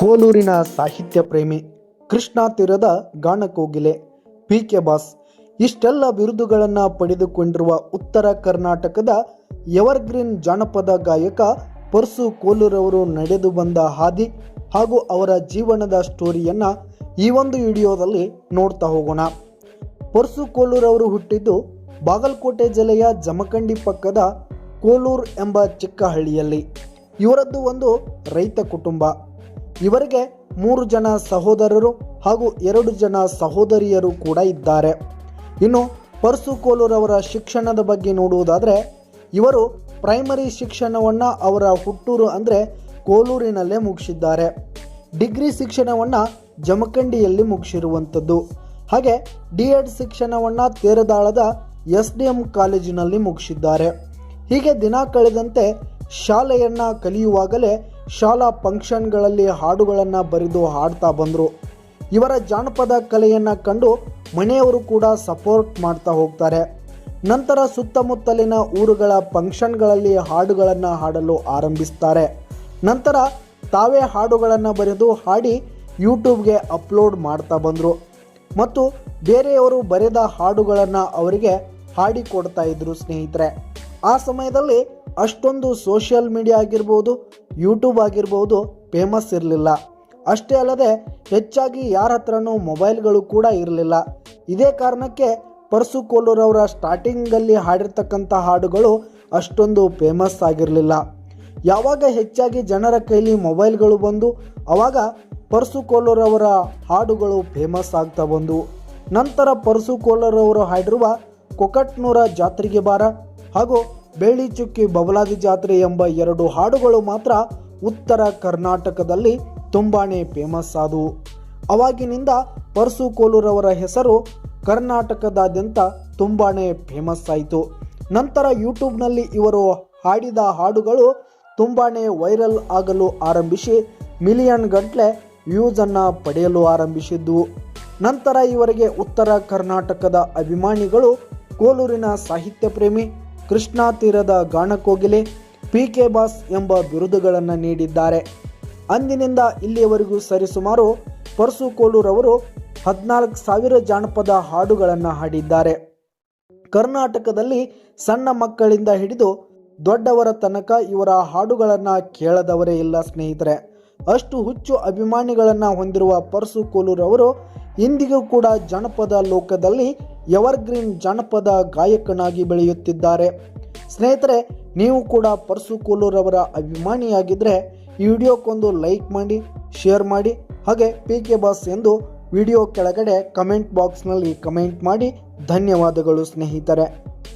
ಕೋಲೂರಿನ ಸಾಹಿತ್ಯ ಪ್ರೇಮಿ ಕೃಷ್ಣ ತೀರದ ಗಾನಕೋಗಿಲೆ ಪಿ ಕೆ ಬಾಸ್. ಇಷ್ಟೆಲ್ಲ ಬಿರುದುಗಳನ್ನು ಪಡೆದುಕೊಂಡಿರುವ ಉತ್ತರ ಕರ್ನಾಟಕದ ಎವರ್ಗ್ರೀನ್ ಜಾನಪದ ಗಾಯಕ ಪರ್ಸು ಕೋಲೂರವರು ನಡೆದು ಬಂದ ಹಾದಿ ಹಾಗೂ ಅವರ ಜೀವನದ ಸ್ಟೋರಿಯನ್ನು ಈ ಒಂದು ವಿಡಿಯೋದಲ್ಲಿ ನೋಡ್ತಾ ಹೋಗೋಣ. ಪರ್ಸು ಕೋಲೂರವರು ಹುಟ್ಟಿದ್ದು ಬಾಗಲಕೋಟೆ ಜಿಲ್ಲೆಯ ಜಮಖಂಡಿ ಪಕ್ಕದ ಕೋಲೂರ್ ಎಂಬ ಚಿಕ್ಕ ಹಳ್ಳಿಯಲ್ಲಿ ಇವರದ್ದು ಒಂದು ರೈತ ಕುಟುಂಬ. ಇವರಿಗೆ ಮೂರು ಜನ ಸಹೋದರರು ಹಾಗೂ ಎರಡು ಜನ ಸಹೋದರಿಯರು ಕೂಡ ಇದ್ದಾರೆ. ಇನ್ನು ಪರ್ಸು ಕೋಲೂರವರ ಶಿಕ್ಷಣದ ಬಗ್ಗೆ ನೋಡುವುದಾದರೆ, ಇವರು ಪ್ರೈಮರಿ ಶಿಕ್ಷಣವನ್ನು ಅವರ ಹುಟ್ಟೂರು ಅಂದರೆ ಕೋಲೂರಿನಲ್ಲೇ ಮುಗಿಸಿದ್ದಾರೆ. ಡಿಗ್ರಿ ಶಿಕ್ಷಣವನ್ನು ಜಮಖಂಡಿಯಲ್ಲಿ ಮುಗಿಸಿರುವಂಥದ್ದು. ಹಾಗೆ ಡಿ ಎಡ್ ಶಿಕ್ಷಣವನ್ನು ತೇರದಾಳದ ಎಸ್ ಡಿ ಎಂ ಕಾಲೇಜಿನಲ್ಲಿ ಮುಗಿಸಿದ್ದಾರೆ. ಹೀಗೆ ದಿನ ಕಳೆದಂತೆ ಶಾಲೆಯನ್ನು ಕಲಿಯುವಾಗಲೇ ಶಾಲಾ ಫಂಕ್ಷನ್ಗಳಲ್ಲಿ ಹಾಡುಗಳನ್ನು ಬರೆದು ಹಾಡ್ತಾ ಬಂದರು. ಇವರ ಜಾನಪದ ಕಲೆಯನ್ನು ಕಂಡು ಮನೆಯವರು ಕೂಡ ಸಪೋರ್ಟ್ ಮಾಡ್ತಾ ಹೋಗ್ತಾರೆ. ನಂತರ ಸುತ್ತಮುತ್ತಲಿನ ಊರುಗಳ ಫಂಕ್ಷನ್ಗಳಲ್ಲಿ ಹಾಡುಗಳನ್ನು ಹಾಡಲು ಆರಂಭಿಸ್ತಾರೆ. ನಂತರ ತಾವೇ ಹಾಡುಗಳನ್ನು ಬರೆದು ಹಾಡಿ ಯೂಟ್ಯೂಬ್ಗೆ ಅಪ್ಲೋಡ್ ಮಾಡ್ತಾ ಬಂದರು. ಮತ್ತು ಬೇರೆಯವರು ಬರೆದ ಹಾಡುಗಳನ್ನು ಅವರಿಗೆ ಹಾಡಿಕೊಡ್ತಾ ಇದ್ರು ಸ್ನೇಹಿತರೆ. ಆ ಸಮಯದಲ್ಲಿ ಅಷ್ಟೊಂದು ಸೋಷಿಯಲ್ ಮೀಡಿಯಾ ಆಗಿರ್ಬೋದು ಯೂಟ್ಯೂಬ್ ಆಗಿರ್ಬೋದು ಫೇಮಸ್ ಇರಲಿಲ್ಲ. ಅಷ್ಟೇ ಅಲ್ಲದೆ ಹೆಚ್ಚಾಗಿ ಯಾರ ಹತ್ರನೂ ಮೊಬೈಲ್ಗಳು ಕೂಡ ಇರಲಿಲ್ಲ. ಇದೇ ಕಾರಣಕ್ಕೆ ಪರ್ಸು ಕೋಲೂರವರ ಸ್ಟಾರ್ಟಿಂಗಲ್ಲಿ ಹಾಡಿರ್ತಕ್ಕಂಥ ಹಾಡುಗಳು ಅಷ್ಟೊಂದು ಫೇಮಸ್ ಆಗಿರಲಿಲ್ಲ. ಯಾವಾಗ ಹೆಚ್ಚಾಗಿ ಜನರ ಕೈಲಿ ಮೊಬೈಲ್ಗಳು ಬಂದು ಆವಾಗ ಪರ್ಸು ಕೋಲೂರವರ ಹಾಡುಗಳು ಫೇಮಸ್ ಆಗ್ತಾ ಬಂದು. ನಂತರ ಪರ್ಸು ಕೋಲೂರವರು ಹಾಡಿರುವ ಕೊಕಟ್ನೂರ ಜಾತ್ರೆಗೆ ಬಾರ ಹಾಗೂ ಬೇಳಿ ಚುಕ್ಕಿ ಬಬಲಾದಿ ಜಾತ್ರೆ ಎಂಬ ಎರಡು ಹಾಡುಗಳು ಮಾತ್ರ ಉತ್ತರ ಕರ್ನಾಟಕದಲ್ಲಿ ತುಂಬಾನೇ ಫೇಮಸ್ ಆದವು. ಅವಾಗಿನಿಂದ ಪರ್ಸು ಕೋಲೂರವರ ಹೆಸರು ಕರ್ನಾಟಕದಾದ್ಯಂತ ತುಂಬಾನೇ ಫೇಮಸ್ ಆಯಿತು. ನಂತರ ಯೂಟ್ಯೂಬ್ನಲ್ಲಿ ಇವರು ಹಾಡಿದ ಹಾಡುಗಳು ತುಂಬಾನೇ ವೈರಲ್ ಆಗಲು ಆರಂಭಿಸಿ ಮಿಲಿಯನ್ ಗಂಟ್ಲೆ ವ್ಯೂಸನ್ನು ಪಡೆಯಲು ಆರಂಭಿಸಿದ್ದವು ನಂತರ ಇವರಿಗೆ ಉತ್ತರ ಕರ್ನಾಟಕದ ಅಭಿಮಾನಿಗಳು ಕೋಲೂರಿನ ಸಾಹಿತ್ಯ ಪ್ರೇಮಿ ಕೃಷ್ಣಾ ತೀರದ ಗಾಣಕೋಗಿಲೆ ಪಿ ಕೆ ಬಾಸ್ ಎಂಬ ಬಿರುದುಗಳನ್ನು ನೀಡಿದ್ದಾರೆ. ಅಂದಿನಿಂದ ಇಲ್ಲಿಯವರೆಗೂ ಸರಿಸುಮಾರು ಪರ್ಸು ಕೋಲೂರವರು ಹದಿನಾಲ್ಕು ಸಾವಿರ ಜಾನಪದ ಹಾಡುಗಳನ್ನು ಹಾಡಿದ್ದಾರೆ. ಕರ್ನಾಟಕದಲ್ಲಿ ಸಣ್ಣ ಮಕ್ಕಳಿಂದ ಹಿಡಿದು ದೊಡ್ಡವರ ತನಕ ಇವರ ಹಾಡುಗಳನ್ನು ಕೇಳದವರೇ ಇಲ್ಲ ಸ್ನೇಹಿತರೆ. ಅಷ್ಟು ಹುಚ್ಚು ಅಭಿಮಾನಿಗಳನ್ನು ಹೊಂದಿರುವ ಪರ್ಸು ಕೋಲೂರವರು ಇಂದಿಗೂ ಕೂಡ ಜಾನಪದ ಲೋಕದಲ್ಲಿ ಎವರ್ಗ್ರೀನ್ ಜಾನಪದ ಗಾಯಕನಾಗಿ ಬೆಳೆಯುತ್ತಿದ್ದಾರೆ. ಸ್ನೇಹಿತರೆ, ನೀವು ಕೂಡ ಪರ್ಸು ಕೋಲೂರವರ ಅಭಿಮಾನಿಯಾಗಿದ್ದರೆ ಈ ವಿಡಿಯೋಕ್ಕೊಂದು ಲೈಕ್ ಮಾಡಿ, ಶೇರ್ ಮಾಡಿ, ಹಾಗೆ ಪಿ ಕೆ ಬಾಸ್ ಎಂದು ವಿಡಿಯೋ ಕೆಳಗಡೆ ಕಮೆಂಟ್ ಬಾಕ್ಸ್ನಲ್ಲಿ ಕಮೆಂಟ್ ಮಾಡಿ. ಧನ್ಯವಾದಗಳು ಸ್ನೇಹಿತರೆ.